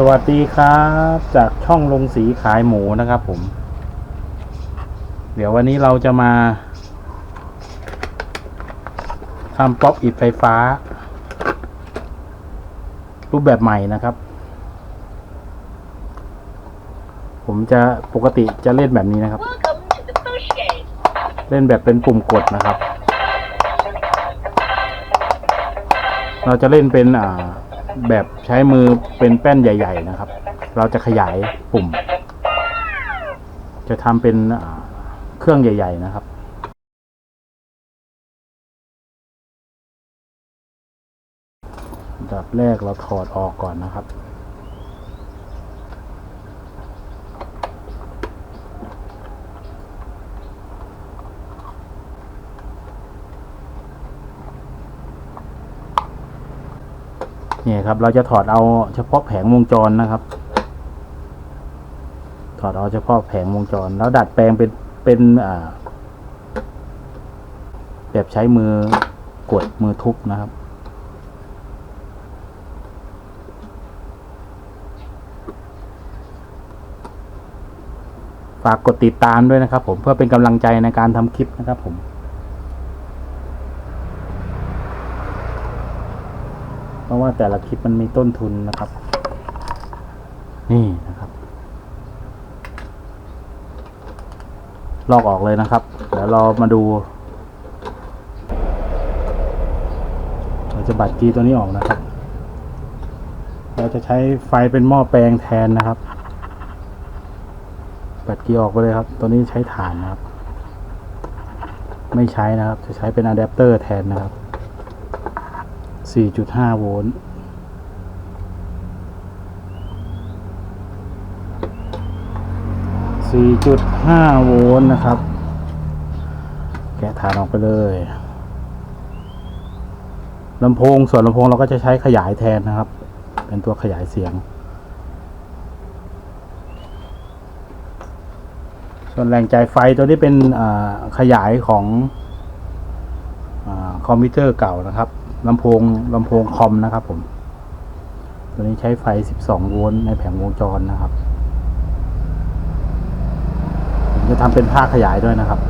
สวัสดีครับ จากช่องลงสีขายหมูนะครับผม เดี๋ยววันนี้เราจะมาทำป๊อปอิดไฟฟ้า รูปแบบใหม่นะครับ ผมจะปกติจะเล่นแบบนี้นะครับ เล่นแบบเป็นปุ่มกดนะครับ เราจะเล่นเป็นอ่า แบบใช้มือเป็นแป้นใหญ่ ๆ นะครับ เราจะขยายปุ่ม จะทำเป็นเครื่องใหญ่ ๆ นะครับดับแรกเราถอดออกก่อนนะครับ เนี่ยครับ เราจะถอดเอาเฉพาะแผงวงจรนะครับ ถอดเอาเฉพาะแผงวงจร แล้วดัดแปลงเป็นเป็นอ่า แบบใช้มือกดมือทุบนะครับฝากกดติดตามด้วยนะครับผมเพื่อเป็นกำลังใจในการทำคลิปนะครับผม เพราะ ว่าแต่ละคลิปมันมีต้นทุนนะครับ นี่นะครับ ลอกออกเลยนะครับ เดี๋ยวเรามาดูเราจะบัดกีตัวนี้ออกนะครับ เราจะใช้ไฟเป็นหม้อแปลงแทนนะครับ บัดกีออกไปเลยครับ ตัวนี้ใช้ถ่านนะครับ ไม่ใช้นะครับ จะใช้เป็นอะแดปเตอร์แทนนะครับ 4.5 โวลต์4.5 โวลต์นะครับ แกะฐานออกไปเลยลำโพงส่วนลำโพงเราก็จะใช้ขยายแทนนะครับ เป็นตัวขยายเสียง ส่วนแรงจ่ายไฟตัวนี้เป็นขยายของอคอมพิวเตอร์เก่านะครับ ลำโพงลำโพงคอมนะครับผม ตัวนี้ใช้ไฟ 12 โวลต์ในแผงวงจรนะครับ ผมจะทำเป็นภาคขยายด้วยนะครับ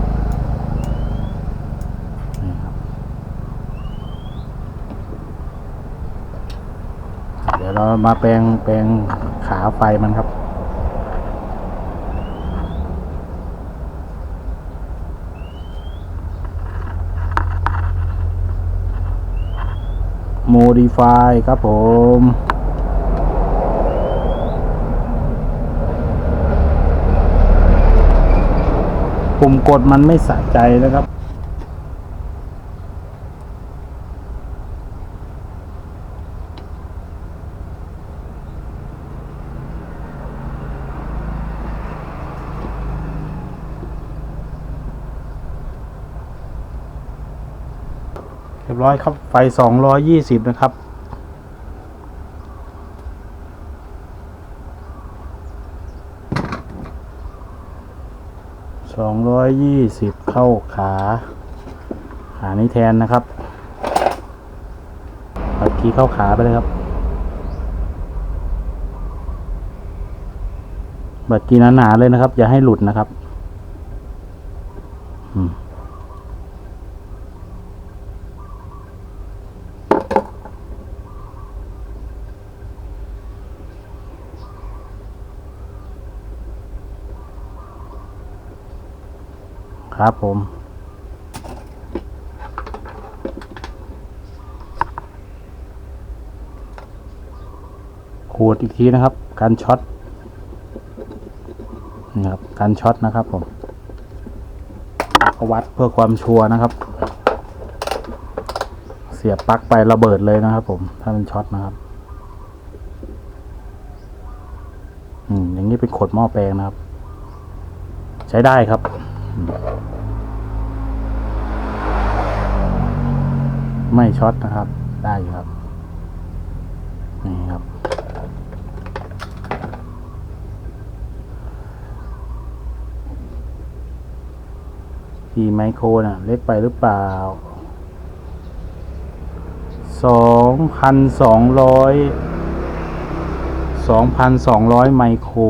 เดี๋ยวเรามาแปลงแปลงขาไฟมันครับ modify ครับผม ปุ่มกดมันไม่สะใจนะครับ ยบร้อยครับไฟสองร้อยยี่สิบนะครับ สองร้อยยี่สิบเข้าขา ขานี้แทนนะครับปัดคีเข้าขาไปเลยครับ บัดกีหนาๆเลยนะครับ อย่าให้หลุดนะครับ ครับผมขูดอีกทีนะครับ การช็อตนี่ครับการช็อตนะครับผมก็วัดเพื่อความชัวร์นะครับ เสียบปลั๊กไประเบิดเลยนะครับ ผม ถ้ามันช็อตนะครับอืมอย่างนี้เป็นขดหม้อแปลงนะครับ ใช้ได้ครับ ไม่ช็อตนะครับ ได้อยู่ครับ นี่ครับ ทีไมโครน่ะ เล็กไปหรือเปล่า สองพันสองร้อย สองพันสองร้อยไมโคร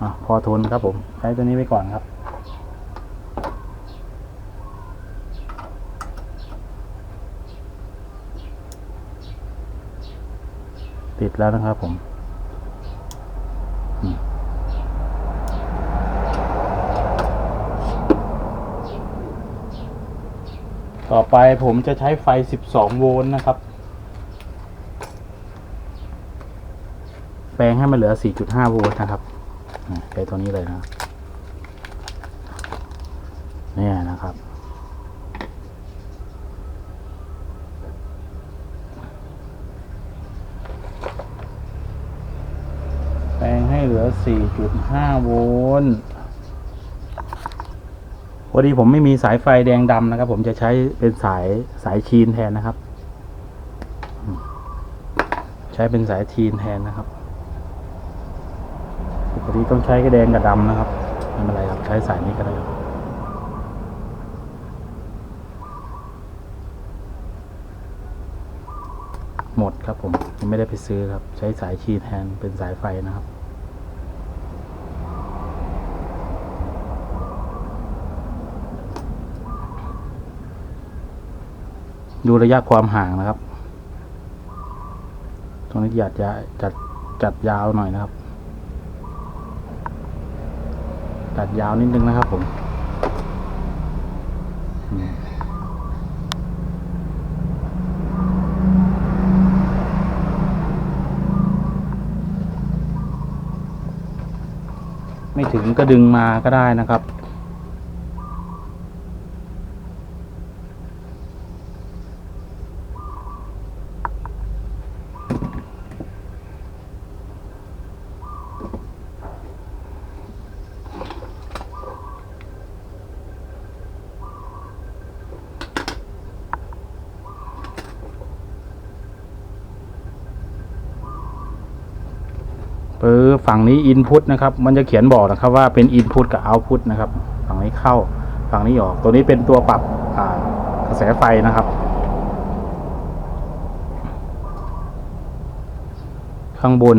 อะพอทนครับผม ใช้ตัวนี้ไปก่อนครับ ติดแล้วนะครับผมต่อไปผมจะใช้ไฟ 12 โวลต์นะครับ แปลงให้มันเหลือ 4.5 โวลต์นะครับใช้ตัวนี้เลยนะ เนี่ยนะครับ แปลงให้เหลือ 4.5โวลต์พอดีผมไม่มีสายไฟแดงดำนะครับ ผมจะใช้เป็นสายสายชีนแทนนะครับ ใช้เป็นสายชีนแทนนะครับปกติต้องใช้กระแดงกับดำนะครับไม่เป็นไรครับใช้สายนี้ก็ได้ครับหมดครับผมไม่ได้ไปซื้อครับ ใช้สายชีนแทนเป็นสายไฟนะครับ ดูระยะความห่างนะครับ ตรงนี้อยากจะจัดจัดยาวหน่อยนะครับ จัดยาวนิดนึงนะครับผมอืมไม่ถึงก็ดึงมาก็ได้นะครับ ปือฝั่งนี้ input นะครับ มันจะเขียนบอกนะครับว่าเป็น input กับ output นะครับ ฝั่งนี้เข้า ฝั่งนี้ออก ตัวนี้เป็นตัวปรับกระแสไฟนะครับ ข้างบน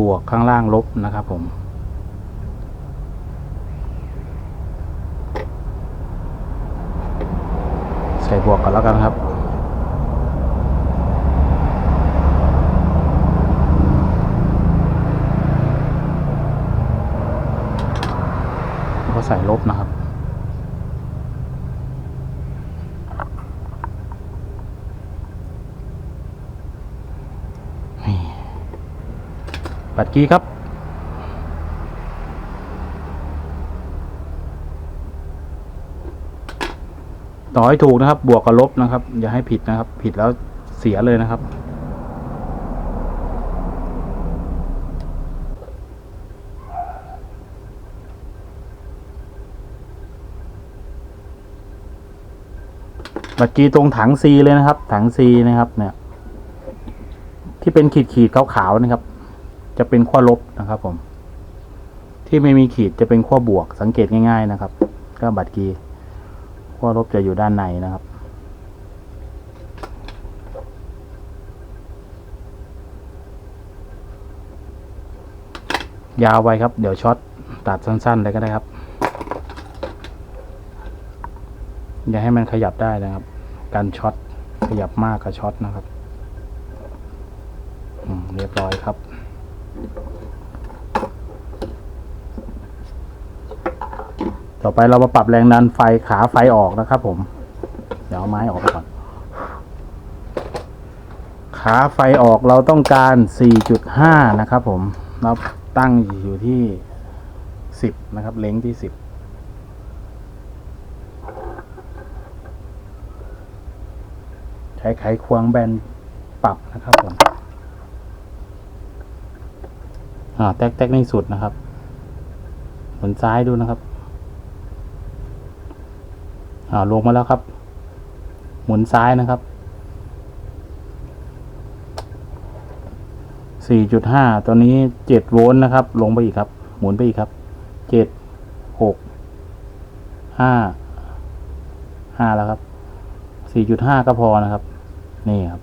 บวกข้างล่างลบนะครับผมใส่บวกก่อนแล้วกันครับ แล้ว ก็ใส่ลบนะครับ ปัดกี้ครับต่อให้ถูกนะครับ บวกกับลบนะครับ อย่าให้ผิดนะครับ ผิดแล้วเสียเลยนะครับ บัตรกีตรงถังซีเลยนะครับ ถังซีนะครับเนี่ย ที่เป็นขีดขีดขาวๆนะครับ จะเป็นขั้วลบนะครับผม ที่ไม่มีขีดจะเป็นขั้วบวกสังเกตง่าย ๆนะครับ ก็บัตรกีขั้วลบจะอยู่ด้านในนะครับยาวไว้ครับ เดี๋ยวช็อตตัดสั้นๆเลยก็ได้ครับ อย่าให้มันขยับได้นะครับ การช็อตขยับมากกับช็อตนะครับเรียบร้อยครับ ต่อไปเรามาปรับแรงดันไฟขาไฟออกนะครับ ผม เดี๋ยวเอาไม้ออกก่อน ขาไฟออกเราต้องการ 4.5 นะครับ ผมเราตั้งอยู่ที่ 10 นะครับ เล้งที่ 10 ช้ไขควงแบนปรับนะครับผมอ่าแตกแตกในสุดนะครับหมุนซ้ายดูนะครับอ่าลงมาแล้วครับ หมุนซ้ายนะครับสี่จุดห้าตอนนี้เจ็ดโวลต์นะครับ ลงไปอีกครับ หมุนไปอีกครับเจ็ดหกห้าห้าแล้วครับสี่จุดห้าก็พอนะครับ นี่ครับ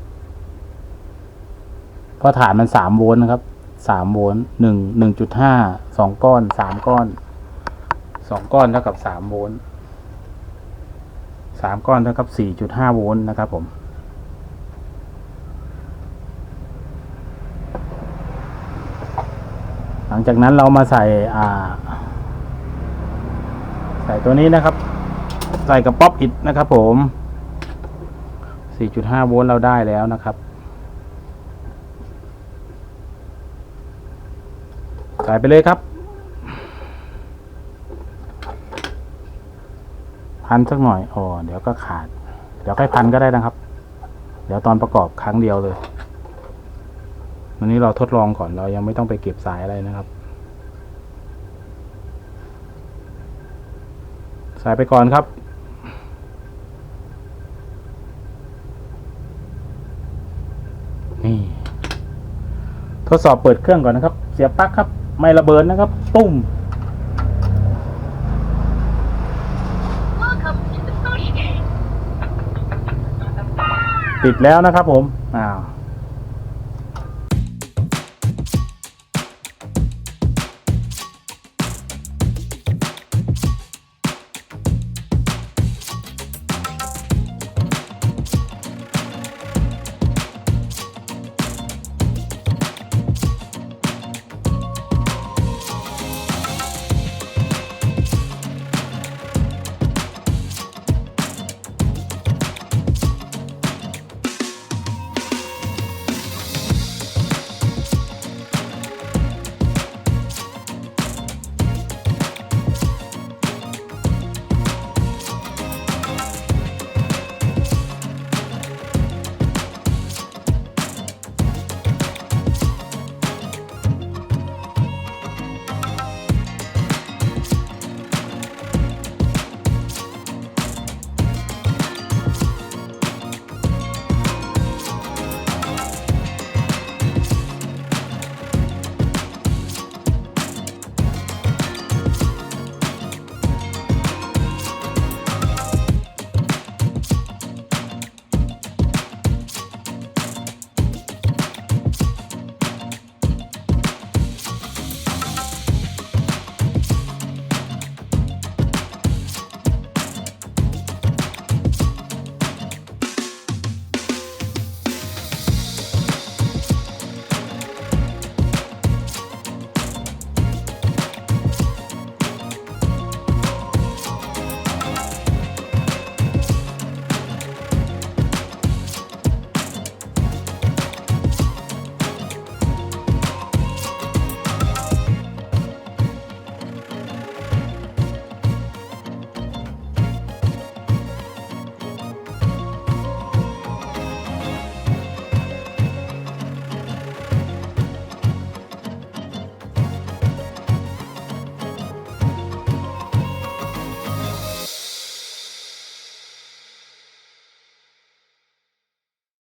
ราะฐานมันสามโวลต์นะครับสามโวลต์หนึ่งหนึ่งจุดห้าสองก้อนสามก้อนสองก้อนเท่ากับสามโวลต์สามก้อนเท่ากับสี่จุดห้าโวลต์นะครับผมหลังจากนั้นเรามาใส่อ่า ใส่ตัวนี้นะครับ ใส่กับป๊อปอิดนะครับผม 4.5 โวลต์เราได้แล้วนะครับใส่ไปเลยครับ พันสักหน่อยอ๋อเดี๋ยวก็ขาด เดี๋ยวค่อยพันก็ได้นะครับ เดี๋ยวตอนประกอบครั้งเดียวเลย วันนี้เราทดลองก่อนเรายังไม่ต้องไปเก็บสายอะไรนะครับใส่ไปก่อนครับ นี่ทดสอบเปิดเครื่องก่อนนะครับ เสียบปลั๊กครับ ไม่ระเบิดนะครับ ตุ้ม Welcome to the Social Game. ติดแล้วนะครับผม อ้าว